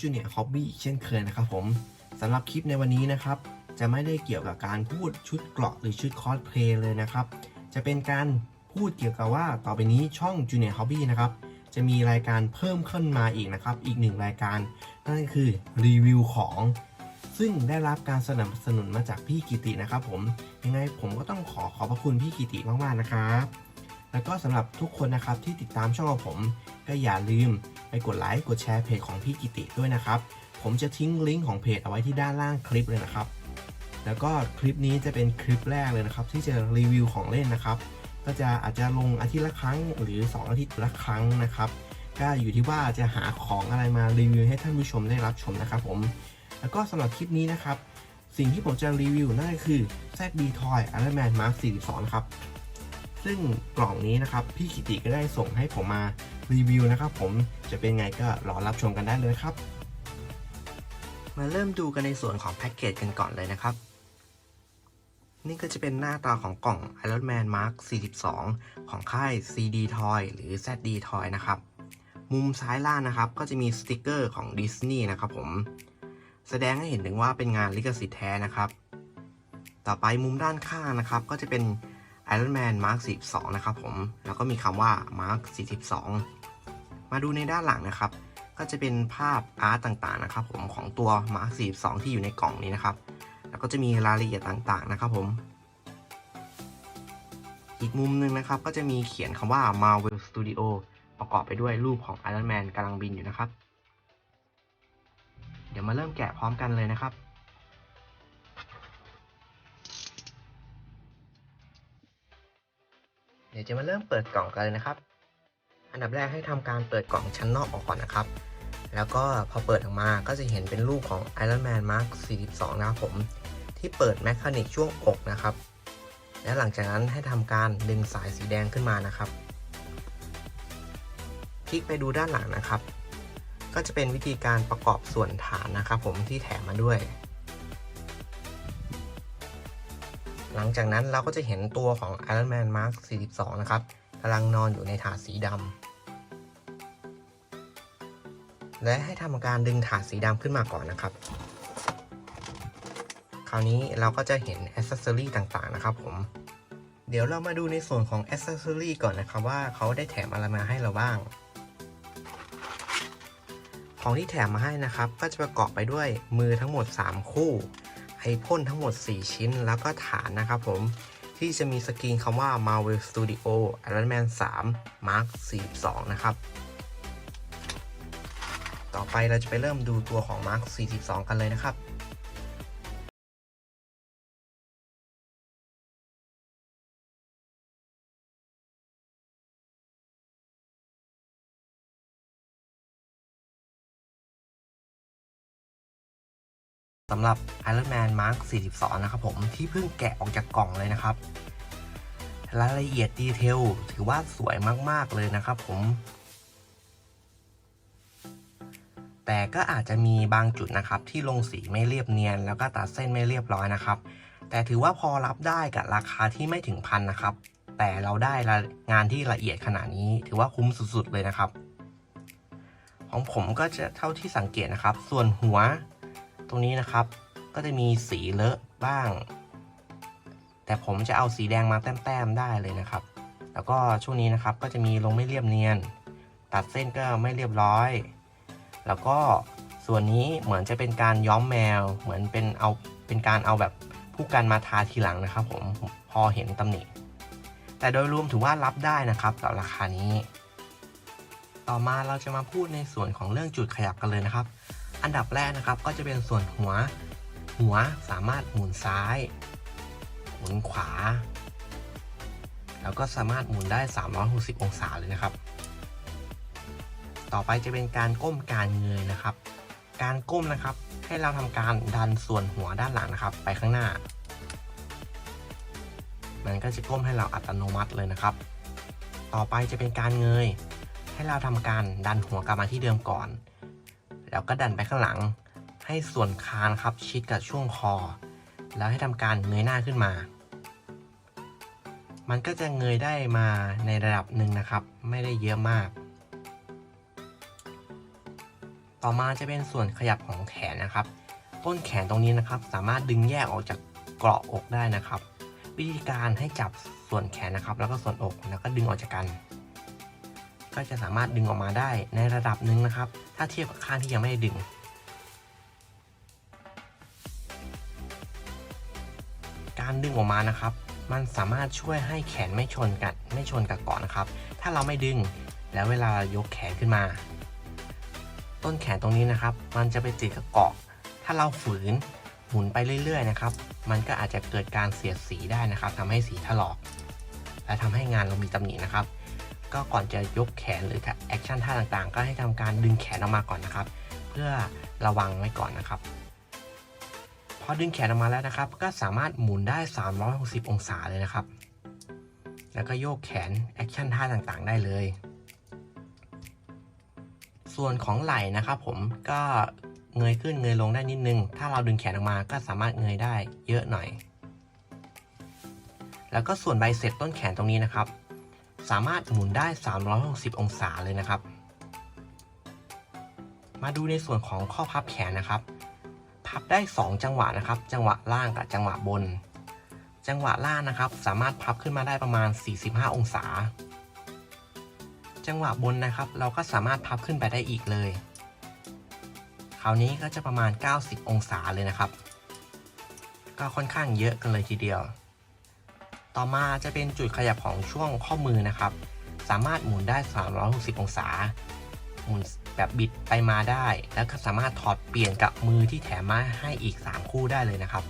จูเนียร์ฮอบบี้เช่นเคยนะครับผมสำหรับคลิปในวันนี้นะครับ จะไม่ได้เกี่ยวกับการพูดชุดเกราะหรือชุดคอสเพลย์เลยนะครับ จะเป็นการพูดเกี่ยวกับว่าต่อไปนี้ช่องจูเนียร์ฮอบบี้นะครับจะมีรายการเพิ่มขึ้นมาอีกนะครับ อีกหนึ่งรายการ นั่นก็คือรีวิวของ ซึ่งได้รับการสนับสนุนมาจากพี่กิตินะครับผมยังไงผมก็ต้องขอขอบพระคุณพี่กิติมากๆนะครับ แล้วก็สำหรับทุกคนนะครับที่ติดตามช่องของผม ก็อย่าลืมไปกดไลค์กดแชร์เพจของพี่กิติด้วยนะครับ ผมจะทิ้งลิงก์ของเพจเอาไว้ที่ด้านล่างคลิปเลยนะครับ แล้วก็คลิปนี้จะเป็นคลิปแรกเลยนะครับ ที่จะรีวิวของเล่นนะครับ ก็จะอาจจะลงอาทิตย์ละครั้งหรือ 2 อาทิตย์ละครั้งนะครับ ก็อยู่ที่ว่าจะหาของอะไรมารีวิวให้ท่านผู้ชมได้รับชมนะครับผม แล้วก็สำหรับคลิปนี้นะครับ สิ่งที่ผมจะรีวิวนั่นก็คือ ZB Toy Iron Man Mark 42นะครับซึ่งกล่องนี้นะครับ พี่กิติก็ได้ส่งให้ผมมา รีวิวนะครับผมจะเป็นไงก็รอรับชมกันได้เลยครับ มาเริ่มดูกันในส่วนของแพ็กเกจกันก่อนเลยนะครับ นี่ก็จะเป็นหน้าตาของกล่อง Iron Man Mark 42 ของค่าย CD Toy หรือ ZD Toy นะครับ มุมซ้ายล่างนะครับ ก็จะมีสติกเกอร์ของดิสนีย์นะครับผมแสดงให้เห็นถึงว่าเป็นงานลิขสิทธิ์แท้นะครับ ต่อไปมุมด้านข้างนะครับ ก็จะเป็น Iron Man Mark 42 นะครับผม แล้วก็มีคำว่า Mark 42 มาดูในด้านหลังนะครับ ก็จะเป็นภาพอาร์ตต่างๆนะครับผมของตัว Mark 42 ที่อยู่ในกล่องนี้นะครับ แล้วก็จะมีรายละเอียดต่างๆนะครับผม อีกมุมหนึ่งนะครับ ก็จะมีเขียนคำว่า Marvel Studio ประกอบไปด้วยรูปของ Iron Man กำลังบินอยู่นะครับ เดี๋ยวมาเริ่มแกะพร้อมกันเลยนะครับ เดี๋ยวจะมาเริ่มเปิดกล่องกันเลยนะครับ อันดับแรกให้ทำการเปิดกล่องชั้นนอกออกก่อนนะครับ แล้วก็พอเปิดออกมาก็จะเห็นเป็นรูปของ Iron Man Mark 42 นะครับผม ที่เปิดแมคานิกช่วงอกนะครับ และหลังจากนั้นให้ทำการดึงสายสีแดงขึ้นมานะครับ คลิกไปดูด้านหลังนะครับ ก็จะเป็นวิธีการประกอบส่วนฐานนะครับผมที่แถมมาด้วย ลังจากนั้นเราก็จะเห็นตัวของ Iron Man Mark 42 นะครับกำลังนอนอยู่ในถาดสีดำและให้ทำการดึงถาดสีดำขึ้นมาก่อนนะครับ คราวนี้เราก็จะเห็นอ c เซอรีต่างๆนะครับผมเดี๋ยวเรามาดูในส่วนของอ c เซอรีก่อนนะครับว่าเขาได้แถมอะไรมาให้เราบ้าง ของที่แถมมาให้นะครับ ก็จะประกอบไปด้วยมือทั้งหมด 3 คู่ ไอพ่นทั้งหมด 4 ชิ้นแล้วก็ฐานนะครับผม ที่จะมีสกรีนคำว่า Marvel Studio Iron Man 3 Mark 42 นะครับ ต่อไปเราจะไปเริ่มดูตัวของ Mark 42 กันเลยนะครับ สำหรับ Iron Man Mark 42 นะครับผมที่เพิ่งแกะออกจากกล่องเลยนะครับ รายละเอียดดีเทลถือว่าสวยมาก ๆ เลยนะครับผม แต่ก็อาจจะมีบางจุดนะครับที่ลงสีไม่เรียบเนียน แล้วก็ตัดเส้นไม่เรียบร้อยนะครับ แต่ถือว่าพอรับได้กับราคาที่ไม่ถึงพันนะครับ แต่เราได้งานที่ละเอียดขนาดนี้ ถือว่าคุ้มสุด ๆ เลยนะครับ ของผมก็จะเท่าที่สังเกตนะครับ ส่วนหัว ตรงนี้นะครับ ก็จะมีสีเลอะบ้าง แต่ผมจะเอาสีแดงมาแต้มๆได้เลยนะครับ แล้วก็ช่วงนี้นะครับก็จะมีลงไม่เรียบเนียน ตัดเส้นก็ไม่เรียบร้อย แล้วก็ส่วนนี้เหมือนจะเป็นการย้อมแมว เหมือนเป็นเอาเป็นการเอาแบบผู้กันมาทาทีหลังนะครับ ผมพอเห็นตำหนิแต่โดยรวมถือว่ารับได้นะครับกับราคานี้ ต่อมาเราจะมาพูดในส่วนของเรื่องจุดขยับกันเลยนะครับ อันดับแรกนะครับก็จะเป็นส่วนหัว หัวสามารถหมุนซ้าย หมุนขวา แล้วก็สามารถหมุนได้ 360 องศาเลยนะครับ ต่อไปจะเป็นการก้มการเงยนะครับ การก้มนะครับให้เราทำการดันส่วนหัวด้านหลังนะครับ ไปข้างหน้า มันก็จะก้มให้เราอัตโนมัติเลยนะครับ ต่อไปจะเป็นการเงย ให้เราทำการดันหัวกลับมาที่เดิมก่อน แล้วก็ดันไปข้างหลัง ให้ส่วนคานครับชิดกับช่วงคอ แล้วให้ทำการเงยหน้าขึ้นมา มันก็จะเงยได้มาในระดับหนึ่งนะครับ ไม่ได้เยอะมาก ต่อมาจะเป็นส่วนขยับของแขนนะครับ ต้นแขนตรงนี้นะครับ สามารถดึงแยกออกจากเกราะอกได้นะครับ วิธีการให้จับส่วนแขนนะครับ แล้วก็ส่วนอกแล้วก็ดึงออกจากกัน ก็จะสามารถดึงออกมาได้ในระดับหนึ่งนะครับ ถ้าเทียบกับข้างที่ยังไม่ได้ดึง การดึงออกมานะครับ มันสามารถช่วยให้แขนไม่ชนกันไม่ชนกับเกาะนะครับ ถ้าเราไม่ดึงแล้วเวลายกแขนขึ้นมา ต้นแขนตรงนี้นะครับ มันจะไปติดกับเกาะ ถ้าเราฝืนหมุนไปเรื่อยๆนะครับ มันก็อาจจะเกิดการเสียดสีได้นะครับทำให้สีถลอก และทำให้งานเรามีตำหนินะครับ ก็ก่อนจะยกแขนหรือแอคชั่นท่าต่างๆ ก็ให้ทำการดึงแขนออกมาก่อนนะครับ เพื่อระวังไว้ก่อนนะครับพอดึงแขนออกมาแล้วนะครับ ก็สามารถหมุนได้ 360 องศาเลยนะครับ แล้วก็โยกแขนแอคชั่นท่าต่างๆ ได้เลย ส่วนของไหล่นะครับ ผมก็เงยขึ้นเงยลงได้นิดนึง ถ้าเราดึงแขนออกมาก็สามารถเงยได้เยอะหน่อย แล้วก็ส่วนใบเสร็จต้นแขนตรงนี้นะครับ สามารถหมุนได้ 360 องศาเลยนะครับ มาดูในส่วนของข้อพับแขนนะครับ พับได้ 2 จังหวะนะครับ จังหวะล่างกับจังหวะบน จังหวะล่างนะครับ สามารถพับขึ้นมาได้ประมาณ 45 องศา จังหวะบนนะครับ เราก็สามารถพับขึ้นไปได้อีกเลย คราวนี้ก็จะประมาณ 90 องศาเลยนะครับ ก็ค่อนข้างเยอะกันเลยทีเดียว ต่อมาจะเป็นจุดขยับของช่วงข้อมือนะครับ สามารถหมุนได้ 360 องศา หมุนแบบบิดไปมาได้ แล้วก็สามารถถอดเปลี่ยนกับมือที่แถมมาให้อีก 3 คู่ได้เลยนะครับ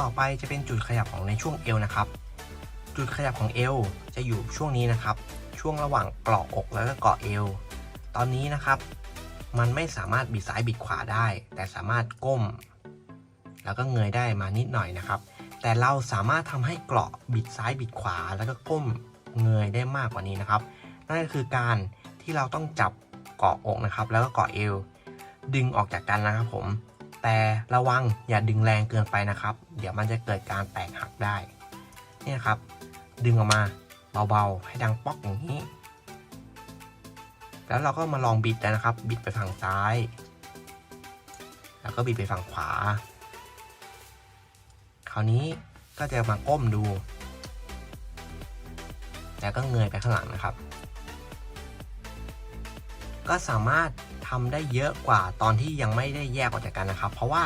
ต่อไปจะเป็นจุดขยับของในช่วงเอวนะครับ จุดขยับของเอวจะอยู่ช่วงนี้นะครับ ช่วงระหว่างเกราะอกแล้วก็เกาะเอว ตอนนี้นะครับ มันไม่สามารถบิดซ้ายบิดขวาได้ แต่สามารถก้ม แล้วก็เงยได้มานิดหน่อยนะครับ แต่เราสามารถทำให้เกราะบิดซ้ายบิดขวา แล้วก็ก้มเงยได้มากกว่านี้นะครับ นั่นก็คือการที่เราต้องจับเกาะอกนะครับ แล้วก็เกาะเอว ดึงออกจากกันนะครับผม แต่ระวังอย่าดึงแรงเกินไปนะครับ เดี๋ยวมันจะเกิดการแตกหักได้ นี่นะครับ ดึงออกมาเบาๆ ให้ดังป๊อกอย่างนี้ แล้วเราก็มาลองบิดนะครับ บิดไปฝั่งซ้าย แล้วก็บิดไปฝั่งขวา คราวนี้ก็จะมาก้มดู แล้วก็เงยไปข้างหลังนะครับ ก็สามารถทำได้เยอะกว่าตอนที่ยังไม่ได้แยกออกจากกันนะครับ เพราะว่า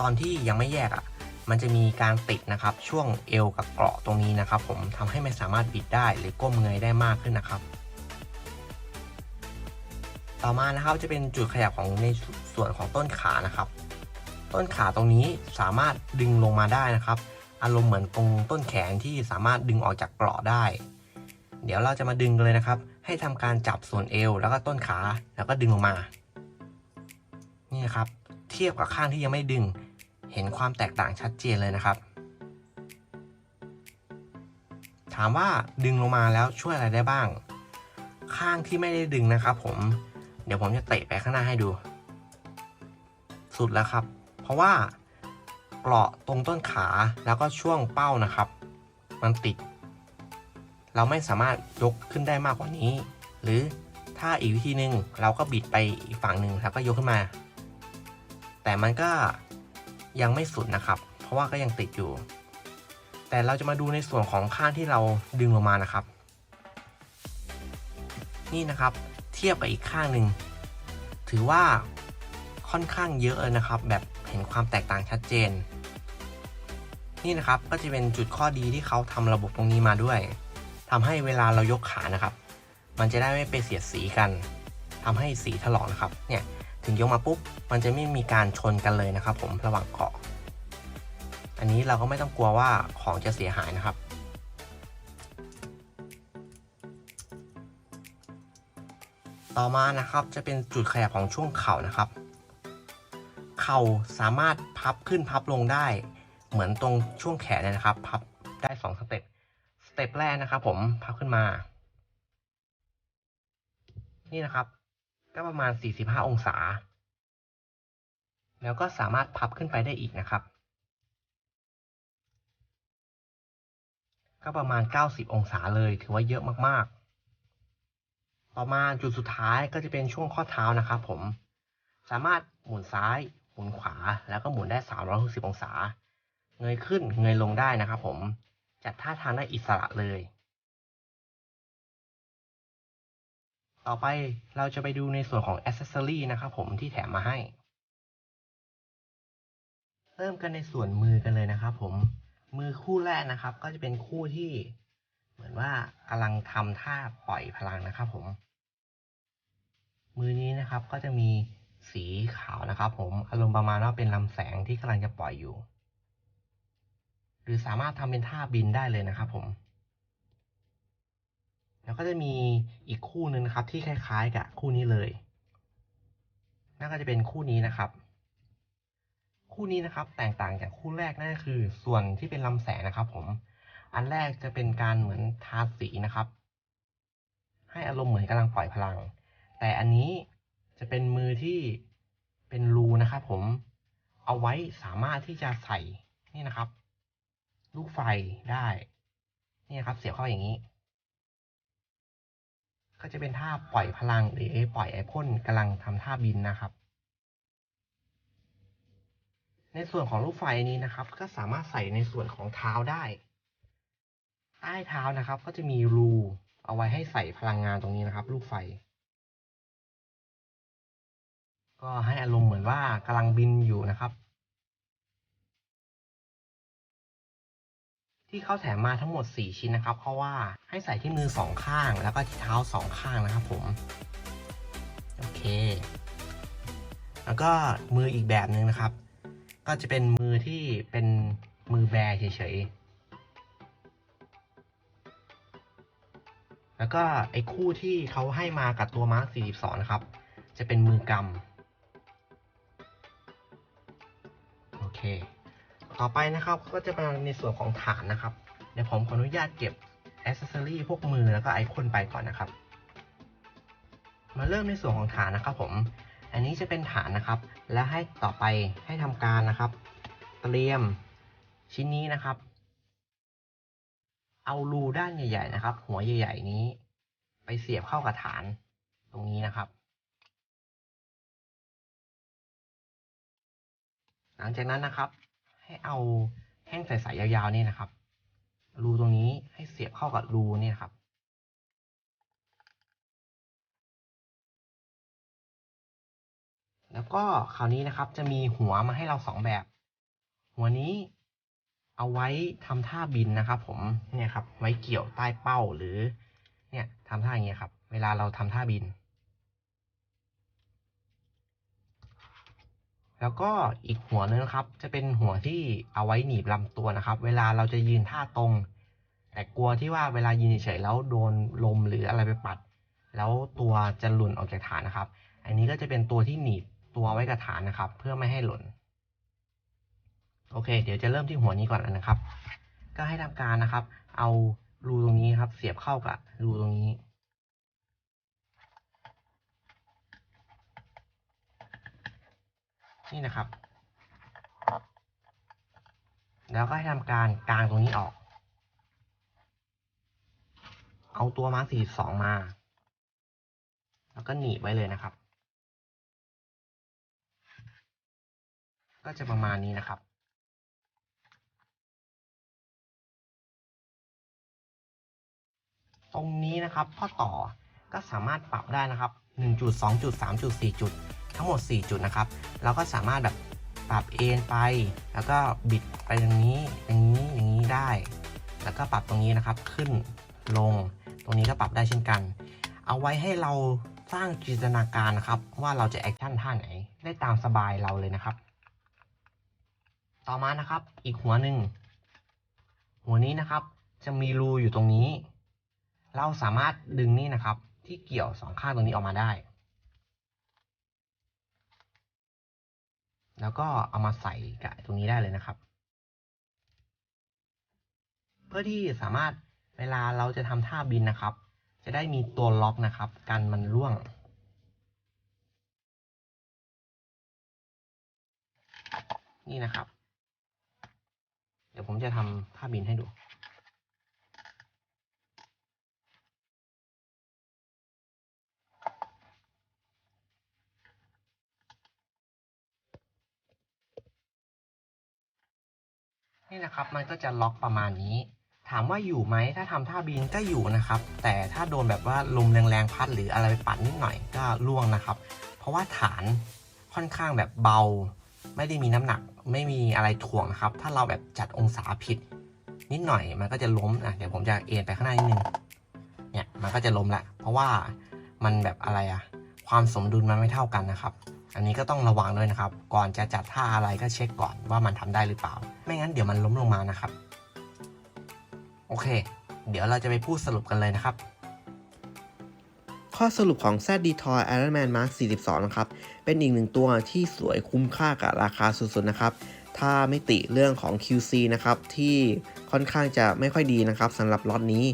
ตอนที่ยังไม่แยกอะ่ะ มันจะมีการติดนะครับ ช่วงเอวกับเกราะตรงนี้นะครับ ผมทำให้ไม่สามารถบิดได้หรือก้มเงยได้มากขึ้นนะครับ ต่อมานะครับจะเป็นจุดขยับของในส่วนของต้นขานะครับ ต้นขาตรงนี้สามารถดึงลงมาได้นะครับ อารมณ์เหมือนตรงต้นแขนที่สามารถดึงออกจากเกราะได้ เดี๋ยวเราจะมาดึงกันเลยนะครับ ให้ทำการจับส่วนเอว แล้วก็ต้นขาแล้วก็ดึงลงมา นี่นะครับ เทียบกับข้างที่ยังไม่ดึง เห็นความแตกต่างชัดเจนเลยนะครับ ถามว่าดึงลงมาแล้วช่วยอะไรได้บ้าง ข้างที่ไม่ได้ดึงนะครับ ผม เดี๋ยวผมจะเตะไปข้างหน้าให้ดู สุดแล้วครับ เพราะว่าเกราะตรงต้นขาแล้วก็ช่วงเป้านะครับ มันติด เราไม่สามารถยกขึ้นได้มากกว่านี้ หรือถ้าอีกวิธีหนึ่งเราก็บิดไปอีกฝั่งหนึ่งแล้วก็ยกขึ้นมา แต่มันก็ยังไม่สุดนะครับ เพราะว่าก็ยังติดอยู่ แต่เราจะมาดูในส่วนของข้างที่เราดึงลงมานะครับ นี่นะครับ เทียบกับอีกข้างหนึ่งถือว่าค่อนข้างเยอะเลยนะครับ แบบเห็นความแตกต่างชัดเจน นี่นะครับก็จะเป็นจุดข้อดีที่เขาทำระบบตรงนี้มาด้วยทำให้เวลาเรายกขานะครับ มันจะได้ไม่ไปเสียดสีกันทำให้สีถลอกนะครับเนี่ยถึงยกมาปุ๊บมันจะไม่มีการชนกันเลยนะครับ ผมระหว่างเกาะ อันนี้เราก็ไม่ต้องกลัวว่าของจะเสียหายนะครับ ต่อมานะครับจะเป็นจุดขยับของช่วงเข่านะครับ เข่าสามารถพับขึ้นพับลงได้ เหมือนตรงช่วงแขนเลยนะครับ พับได้2สเต็ปสเต็ปแรกนะครับ ผมพับขึ้นมา นี่นะครับ ก็ประมาณ 45 องศา แล้วก็สามารถพับขึ้นไปได้อีกนะครับ ก็ประมาณ 90 องศาเลยถือว่าเยอะมากๆ ต่อมาจุดสุดท้ายก็จะเป็นช่วงข้อเท้านะครับผม สามารถหมุนซ้าย หมุนขวา แล้วก็หมุนได้ 360 องศา เงยขึ้นเงยลงได้นะครับผม จัดท่าทางได้อิสระเลย ต่อไปเราจะไปดูในส่วนของ Accessory นะครับผมที่แถมมาให้ เริ่มกันในส่วนมือกันเลยนะครับผม มือคู่แรกนะครับ ก็จะเป็นคู่ที่เหมือนว่ากำลังทำท่าปล่อยพลังนะครับผม มือนี้นะครับก็จะมีสีขาวนะครับ ผมอารมณ์ประมาณว่าเป็นลำแสงที่กำลังจะปล่อยอยู่ หรือสามารถทำเป็นท่าบินได้เลยนะครับผมแล้วก็จะมีอีกคู่หนึ่งนะครับ ที่คล้ายๆกับคู่นี้เลยนั่นก็จะเป็นคู่นี้นะครับ คู่นี้นะครับ แตกต่างจากคู่แรกนั่นก็คือ ส่วนที่เป็นลำแสงนะครับ ผม อันแรกจะเป็นการเหมือนทาสีนะครับ ให้อารมณ์เหมือนกำลังปล่อยพลัง แต่อันนี้จะเป็นมือที่เป็นรูนะครับผมเอาไว้สามารถที่จะใส่นี่นะครับ ลูกไฟได้นี่นครับ เสียบเข้าอย่างนี้ ก็จะเป็นท่าปล่อยพลังหรือปล่อยไอพ่นกำลังทำท่าบินนะครับ ในส่วนของลูกไฟนี้นะครับ ก็สามารถใส่ในส่วนของเท้าได้ใต้เท้านะครับ ก็จะมีรูเอาไว้ให้ใส่พลังงานตรงนี้นะครับ ลูกไฟ ก็ให้อารมณ์เหมือนว่ากำลังบินอยู่นะครับ ที่เขาแถมมาทั้งหมด 4 ชิ้นนะครับ เพราะว่าให้ใส่ที่มือ 2 ข้างแล้วก็ที่เท้า 2 ข้างนะครับผม โอเค แล้วก็มืออีกแบบหนึ่งนะครับ ก็จะเป็นมือที่เป็นมือแบเฉยๆแล้วก็ไอ้คู่ที่เขาให้มากับตัวมาร์ค42 นะครับ จะเป็นมือกำ เค ต่อไปนะครับก็จะมาในส่วนของฐานนะครับ เดี๋ยวผมขออนุญาตเก็บอ c เซ s ซอรี่พวกมือแล้วก็ไอคอนไปก่อนนะครับ มาเริ่มในส่วนของฐานนะครับผม อันนี้จะเป็นฐานนะครับ และให้ต่อไปให้ทำการนะครับ เตรียมชิ้นนี้นะครับ เอารูด้านใหญ่ ๆ นะครับ หัวใหญ่ ๆ นี้ ไปเสียบเข้ากับฐานตรงนี้นะครับ หลังจากนั้นนะครับ ให้เอาแท่งใสๆยาวๆนี่นะครับ รูตรงนี้ให้เสียบเข้ากับรูนี่นครับ แล้วก็คราวนี้นะครับจะมีหัวมาให้เราสองแบบ หัวนี้เอาไว้ทำท่าบินนะครับ ผมเนี่ยครับ ไว้เกี่ยวใต้เป้าหรือ เนี่ยทำท่าอย่างเงี้ยครับ เวลาเราทำท่าบิน แล้วก็อีกหัวนึงนะครับ จะเป็นหัวที่เอาไว้หนีบลำตัวนะครับ เวลาเราจะยืนท่าตรง แต่กลัวที่ว่าเวลายืนเฉยแล้วโดนลมหรืออะไรไปปัด แล้วตัวจะหล่นออกจากฐานนะครับ อันนี้ก็จะเป็นตัวที่หนีบตัวไว้กับฐานนะครับ เพื่อไม่ให้หล่น โอเค เดี๋ยวจะเริ่มที่หัวนี้ก่อนนะครับ ก็ให้ทำการนะครับ เอารูตรงนี้ครับ เสียบเข้ากับรูตรงนี้ นี่นะครับ แล้วก็ให้ทำการกางตรงนี้ออก เอาตัวมาร์คสี่สองมา แล้วก็หนีบไว้เลยนะครับ ก็จะประมาณนี้นะครับตรงนี้นะครับข้อต่อก็สามารถปรับได้นะครับ1จุด ทั้งหมด 4 จุดนะครับ เราก็สามารถแบบปรับเอ็นไป แล้วก็บิดไปตรงนี้อย่างนี้อย่างนี้ได้ แล้วก็ปรับตรงนี้นะครับขึ้นลง ตรงนี้ก็ปรับได้เช่นกัน เอาไว้ให้เราสร้างจินตนาการนะครับ ว่าเราจะแอคชั่นท่าไหน ได้ตามสบายเราเลยนะครับ ต่อมานะครับอีกหัวหนึ่งหัวนี้นะครับจะมีรูอยู่ตรงนี้ เราสามารถดึงนี่นะครับ ที่เกี่ยวสองข้างตรงนี้ออกมาได้ แล้วก็เอามาใส่กับตรงนี้ได้เลยนะครับ เพื่อที่สามารถเวลาเราจะทำท่าบินนะครับ จะได้มีตัวล็อกนะครับ กันมันร่วง นี่นะครับ เดี๋ยวผมจะทำท่าบินให้ดู นี่นะครับ มันก็จะล็อกประมาณนี้ ถามว่าอยู่ไหมถ้าทำท่าบินก็อยู่นะครับ แต่ถ้าโดนแบบว่าลมแรงๆพัดหรืออะไรไปปัดนิดหน่อยก็ล่วงนะครับ เพราะว่าฐานค่อนข้างแบบเบา ไม่ได้มีน้ำหนักไม่มีอะไรถ่วงนะครับ ถ้าเราแบบจัดองศาผิด นิดหน่อยมันก็จะล้มอะเดี๋ยวผมจะเอ็นไปข้างหน้านิดนึงเนี่ยมันก็จะล้มละเพราะว่ามันแบบอะไรอะความสมดุลมันไม่เท่ากันนะครับ อันนี้ก็ต้องระวังด้วยนะครับ ก่อนจะจัดท่าอะไรก็เช็คก่อนว่ามันทำได้หรือเปล่า ไม่งั้นเดี๋ยวมันล้มลงมานะครับ โอเค เดี๋ยวเราจะไปพูดสรุปกันเลยนะครับ ข้อสรุปของ ZD Toy Iron Man Mark 42 นะครับ เป็นอีกหนึ่งตัวที่สวยคุ้มค่ากับราคาสุดๆนะครับ ถ้าไม่ติเรื่องของ QC นะครับ ที่ค่อนข้างจะไม่ค่อยดีนะครับสำหรับล็อตนี้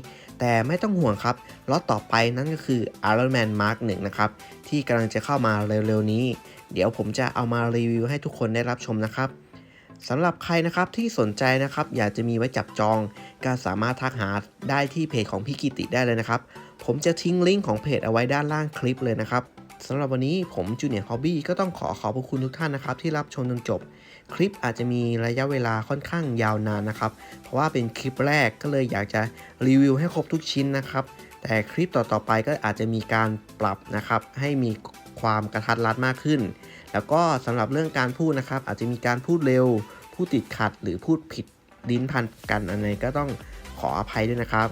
แต่ไม่ต้องห่วงครับล็อตต่อไปนั่นก็คือ Iron Man Mark 1 นะครับ ที่กำลังจะเข้ามาเร็วๆนี้ เดี๋ยวผมจะเอามารีวิวให้ทุกคนได้รับชมนะครับสำหรับใครนะครับที่สนใจนะครับอยากจะมีไว้จับจอง ก็สามารถทักหาได้ที่เพจของพี่กิติได้เลยนะครับ ผมจะทิ้งลิงก์ของเพจเอาไว้ด้านล่างคลิปเลยนะครับสำหรับวันนี้ผมจูเนียร์ฮอบบี้ก็ต้องขอขอบพระคุณทุกท่านนะครับที่รับชมจนจบ คลิปอาจจะมีระยะเวลาค่อนข้างยาวนานนะครับ เพราะว่าเป็นคลิปแรกก็เลยอยากจะรีวิวให้ครบทุกชิ้นนะครับ แต่คลิปต่อๆไปก็อาจจะมีการปรับนะครับให้มี ความกระทัดรัดมากขึ้น แล้วก็สำหรับเรื่องการพูดนะครับ อาจจะมีการพูดเร็ว พูดติดขัด หรือพูดผิดลิ้นพันกันอะไรก็ต้องขออภัยด้วยนะครับ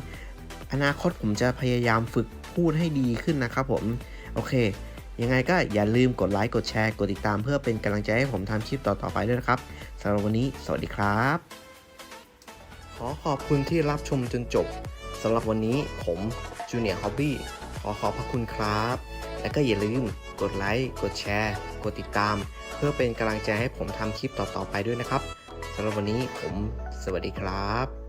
อนาคตผมจะพยายามฝึกพูดให้ดีขึ้นนะครับผม โอเค ยังไงก็อย่าลืมกดไลค์กดแชร์กดติดตามเพื่อเป็นกำลังใจให้ผมทำคลิปต่อๆไปด้วยนะครับสำหรับวันนี้ สวัสดีครับ ขอขอบคุณที่รับชมจนจบสำหรับวันนี้ผมจูเนียร์ฮอบบี้ขอขอบพระคุณครับ และก็อย่าลืมกดไลค์ กดแชร์ กดติดตาม เพื่อเป็นกำลังใจให้ผมทำคลิปต่อๆไปด้วยนะครับสำหรับวันนี้ผมสวัสดีครับ